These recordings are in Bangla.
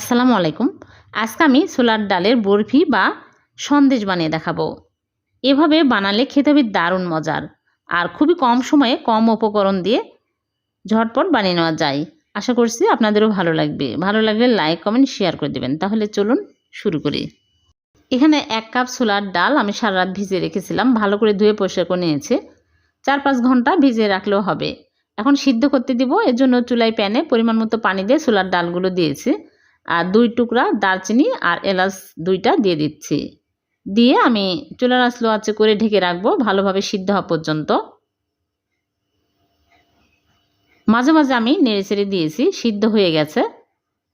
আসসালামু আলাইকুম। আজকে আমি ছোলার ডালের বরফি বা সন্দেশ বানিয়ে দেখাবো। এভাবে বানালে খেতে হবে দারুণ মজার আর খুবই কম সময়ে কম উপকরণ দিয়ে ঝটপট বানিয়ে নেওয়া যায়। আশা করছি আপনাদেরও ভালো লাগবে। ভালো লাগলে লাইক, কমেন্ট, শেয়ার করে দেবেন। তাহলে চলুন শুরু করি। এখানে এক কাপ ছোলার ডাল আমি সারা রাত ভিজিয়ে রেখেছিলাম। ভালো করে ধুয়ে পরিষ্কার করে নিয়েছে। চার পাঁচ ঘণ্টা ভিজিয়ে রাখলেও হবে। এখন সিদ্ধ করতে দিব। এর জন্য চুলাই প্যানে পরিমাণ মতো পানি দিয়ে ছোলার ডালগুলো দিয়েছি। আর দুই টুকরা দারচিনি আর এলাচ দুইটা দিয়ে দিচ্ছি। দিয়ে আমি চুলার আসলো আছে করে ঢেকে রাখব ভালোভাবে সিদ্ধ হওয়া পর্যন্ত। মাঝে মাঝে আমি নেড়ে চেড়ে দিয়েছি, সিদ্ধ হয়ে গেছে।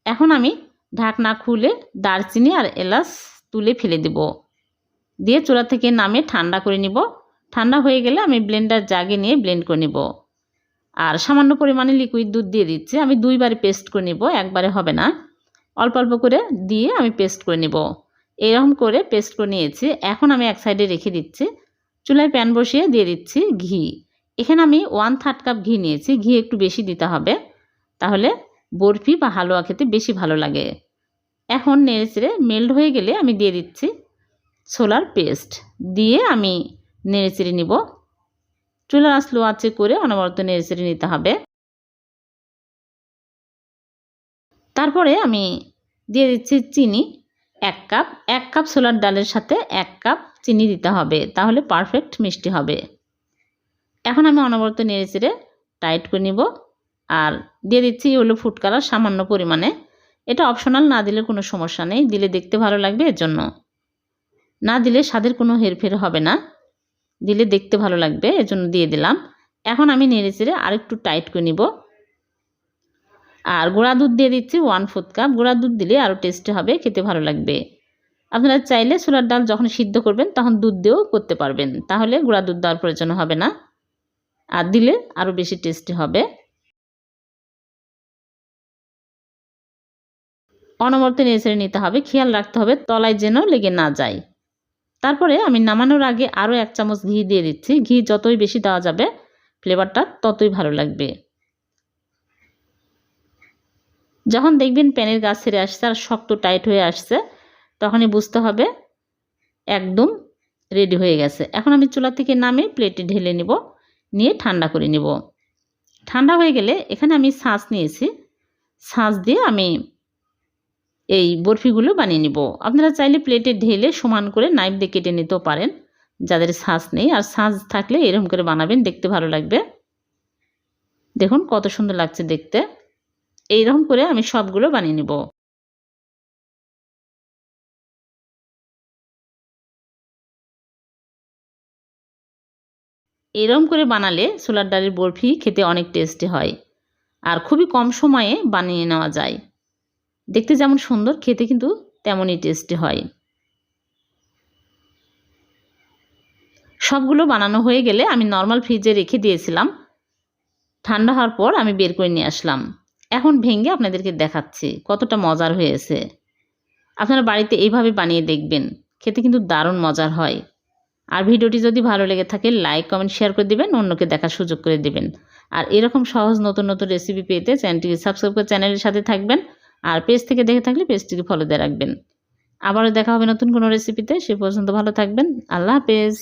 এখন আমি ঢাকনা খুলে দারচিনি আর এলাচ তুলে ফেলে দেব। দিয়ে চুলা থেকে নামে ঠান্ডা করে নিব। ঠান্ডা হয়ে গেলে আমি ব্লেন্ডার জাগে নিয়ে ব্লেন্ড করে নিব। আর সামান্য পরিমাণে লিকুইড দুধ দিয়ে দিচ্ছি। আমি দুইবারে পেস্ট করে নিব, একবারে হবে না। অল্প অল্প করে দিয়ে আমি পেস্ট করে নেব। এরকম করে পেস্ট করে নিয়েছি। এখন আমি এক সাইডে রেখে দিচ্ছি। চুলায় প্যান বসিয়ে দিয়ে দিচ্ছি ঘি। এখানে আমি ওয়ান থার্ড কাপ ঘি নিয়েছি। ঘি একটু বেশি দিতে হবে। তাহলে বরফি বা হালুয়া খেতে বেশি ভালো লাগে। এখন নেড়ে চেড়ে মেল্ট হয়ে গেলে আমি দিয়ে দিচ্ছি ছোলার পেস্ট দিয়ে আমি নেড়ে চেড়ে নিব। চুলার আসলো আছে করে অনবরত নেড়ে চেড়ে নিতে হবে। তারপরে আমি দিয়ে দিচ্ছি চিনি এক কাপ এক কাপ ছোলার ডালের সাথে এক কাপ চিনি দিতে হবে, তাহলে পারফেক্ট মিষ্টি হবে। এখন আমি অনবরত নেড়ে চেড়ে টাইট করে নিব আর দিয়ে দিচ্ছি হলো ফুড কালার সামান্য পরিমাণে। এটা অপশনাল না দিলে কোনো সমস্যা নেই, দিলে দেখতে ভালো লাগবে, এর জন্য। না দিলে স্বাদের কোনো হেরফের হবে না, দিলে দেখতে ভালো লাগবে, এর জন্য দিয়ে দিলাম। এখন আমি নেড়ে চেড়ে আরেকটু টাইট করে নিব। আর গুঁড়া দুধ দিয়ে দিচ্ছি ওয়ান ফোর্থ কাপ গুঁড়া দুধ দিলে আরও টেস্টি হবে, খেতে ভালো লাগবে। আপনারা চাইলে ছোলার ডাল যখন সিদ্ধ করবেন, তখন দুধ দিয়েও করতে পারবেন। তাহলে গুঁড়া দুধ দেওয়ার প্রয়োজন হবে না। আর দিলে আরও বেশি টেস্টি হবে। অনবরত নেড়ে নিতে হবে। খেয়াল রাখতে হবে, তলায় যেন লেগে না যায়। তারপরে আমি নামানোর আগে আরও এক চামচ ঘি দিয়ে দিচ্ছি। ঘি যতই বেশি দেওয়া যাবে ফ্লেভারটা ততই ভালো লাগবে। যখন দেখবেন প্যানের গাছ ছেড়ে আসছে আর শক্ত টাইট হয়ে আসছে, তখনই বুঝতে হবে একদম রেডি হয়ে গেছে। এখন আমি চুলা থেকে নামে প্লেটে ঢেলে নিব, নিয়ে ঠান্ডা করে নিব। ঠান্ডা হয়ে গেলে এখানে আমি শাঁস নিয়েছি। শাঁস দিয়ে আমি এই বরফিগুলো বানিয়ে নিব। আপনারা চাইলে প্লেটে ঢেলে সমান করে নাইফ দিয়ে কেটে নিতেও পারেন, যাদের ছাঁচ নেই। আর ছাঁচ থাকলে এরকম করে বানাবেন, দেখতে ভালো লাগবে। দেখুন কত সুন্দর লাগছে দেখতে। এইরকম করে আমি সবগুলো বানিয়ে নিব। এরকম করে বানালে ছোলার ডালের বরফি খেতে অনেক টেস্টি হয় আর খুবই কম সময়ে বানিয়ে নেওয়া যায়। দেখতে যেমন সুন্দর, খেতে কিন্তু তেমনই টেস্টি হয়। সবগুলো বানানো হয়ে গেলে আমি নর্মাল ফ্রিজে রেখে দিয়েছিলাম। ঠান্ডা হওয়ার পর আমি বের করে নিয়ে আসলাম। এখন ভেঙে আপনাদেরকে দেখাচ্ছি কতটা মজার হয়েছে। আপনারা বাড়িতে এইভাবে বানিয়ে দেখবেন, খেতে কিন্তু দারুণ মজার হয়। আর ভিডিওটি যদি ভালো লেগে থাকে, লাইক, কমেন্ট, শেয়ার করে দেবেন, অন্যকে দেখার সুযোগ করে দেবেন। আর এরকম সহজ নতুন নতুন রেসিপি পেতে চ্যানেলটিকে সাবস্ক্রাইব করে চ্যানেলের সাথে থাকবেন আর পেজ থেকে দেখে থাকলে পেজটিকে ফলো দিয়ে রাখবেন। আবারও দেখা হবে নতুন কোনো রেসিপিতে সে পর্যন্ত ভালো থাকবেন। আল্লাহ হাফেজ।